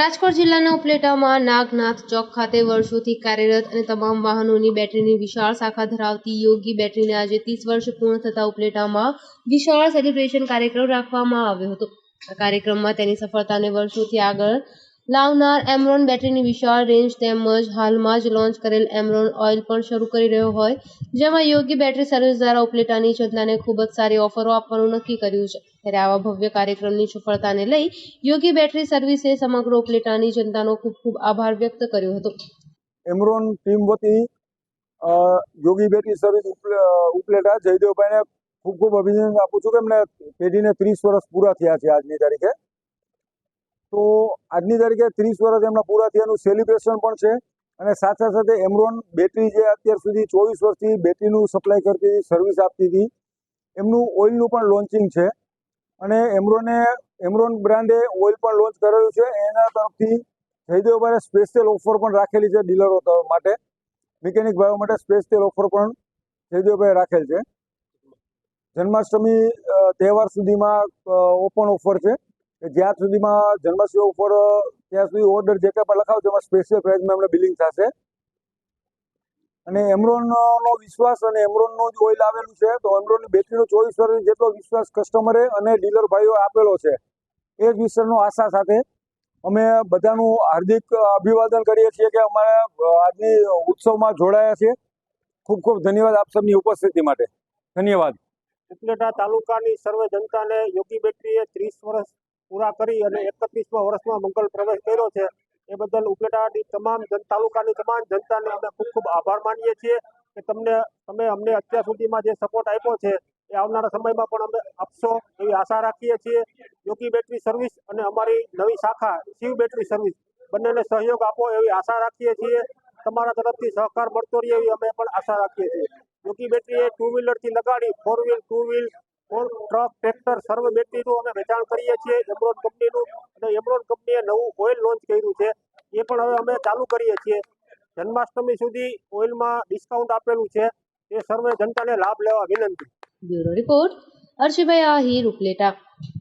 રાજકોટ જિલ્લાના ઉપલેટામાં નાગનાથ ચોક ખાતે વર્ષોથી કાર્યરત અને તમામ વાહનોની બેટરીની વિશાળ શાખા ધરાવતી યોગી બેટરીને આજે ત્રીસ વર્ષ પૂર્ણ થતા ઉપલેટામાં વિશાળ સેલિબ્રેશન કાર્યક્રમ રાખવામાં આવ્યો હતો. આ કાર્યક્રમમાં તેની સફળતાને વર્ષોથી આગળ લાવનાર એમરોન બેટરીની વિશાળ રેન્જ તેમજ હાલમાં જ લોન્ચ કરેલ એમરોન ઓઇલ પણ શરૂ કરી રહ્યો હોય, જેમાં યોગી બેટરી સર્વિસ દ્વારા ઉપલેટાની જનતાને ખૂબ જ સારી ઓફરો આપવાનું નક્કી કર્યું છે. ત્યારે આવા ભવ્ય કાર્યક્રમની સફળતાને લઈ યોગી બેટરી સર્વિસે સમગ્ર ઉપલેટાની જનતાનો ખૂબ ખૂબ આભાર વ્યક્ત કર્યો હતો. એમરોન ટીમ વતી યોગી બેટરી સર્વિસ ઉપલે- ઉપલેટા જયદેવભાઈને ખૂબ ખૂબ અભિનંદન આપું છું કે એમને પેઢીને ત્રીસ વર્ષ પૂરા થયા છે આજની તારીખે. તો આજની તારીખે ત્રીસ વર્ષ એમના પૂરા થયાનું સેલિબ્રેશન પણ છે અને સાથે સાથે એમરોન બેટરી જે અત્યાર સુધી ચોવીસ વર્ષથી બેટરીનું સપ્લાય કરતી સર્વિસ આપતી હતી, એમનું ઓઇલનું પણ લોન્ચિંગ છે. અને એમરોને, એમરોન બ્રાન્ડે ઓઇલ પણ લોન્ચ કરેલું છે. એના તરફથી જયદેવભાઈએ સ્પેશિયલ ઓફર પણ રાખેલી છે ડીલરો માટે. મિકેનિક ભાઈઓ માટે સ્પેશિયલ ઓફર પણ જયદેવભાઈ રાખેલ છે. જન્માષ્ટમી તહેવાર સુધીમાં ઓપન ઓફર છે. જ્યાં સુધીમાં જન્માષ્ટમી ઓફર ત્યાં સુધી ઓર્ડર જે કાંઈ પણ લખાવજો એમાં સ્પેશિયલ પ્રાઇઝમાં એમને બિલિંગ થશે. અને એમરોનનો વિશ્વાસ અને એમરોનનું જ ઓઇલ આવેલું છે, તો એમરોનની બેટરીનો ચોવીસ વર્ષ જેટલો વિશ્વાસ કસ્ટમરે અને ડીલર ભાઈઓ આપેલો છે. એ જ વિશ્વાસનો આશા સાથે અમે બધાનું હાર્દિક અભિવાદન કરીએ છીએ કે અમારે આજની ઉત્સવમાં જોડાયા છે. ખૂબ ખૂબ ધન્યવાદ આપ સૌની ઉપસ્થિતિ માટે. ધન્યવાદ. ઉપલેટા તાલુકાની સર્વે જનતાને યોગી બેટરીએ ત્રીસ વર્ષ પૂરા કરી અને એકત્રીસમાં વર્ષમાં મંગલ પ્રવેશ કર્યો છે. એ બદલ ઉપલેટાની તમામ જન, તાલુકાની તમામ જનતાને અમે ખૂબ ખૂબ આભાર માનીએ છીએ કે તમને, તમે અમને અત્યાર સુધીમાં જે સપોર્ટ આપ્યો છે એ આવનારા સમયમાં પણ અમે આપશો એવી આશા રાખીએ છીએ. યોગી બેટરી સર્વિસ અને અમારી નવી શાખા શિવ બેટરી સર્વિસ બંનેને સહયોગ આપો એવી આશા રાખીએ છીએ. તમારા તરફથી સહકાર મળતો રહે એવી અમે પણ આશા રાખીએ છીએ. યોગી બેટરી એ ટુ વ્હીલરથી લગાડી four wheel two wheel four truck tractor સર્વ બેટરીનું અમે વેચાણ કરીએ છીએ. એમરોન કંપનીનું અને એમરોન કંપનીએ નવું ઓઇલ લોન્ચ કર્યું છે. એ પણ હવે અમે ચાલુ કરીએ છીએ. જન્માષ્ટમી સુધી ઓઇલમાં ડિસ્કાઉન્ટ આપેલું છે. એ સર્વે જનતાને લાભ લેવા વિનંતી. Bureau report Arshibhai Ahir Upleta.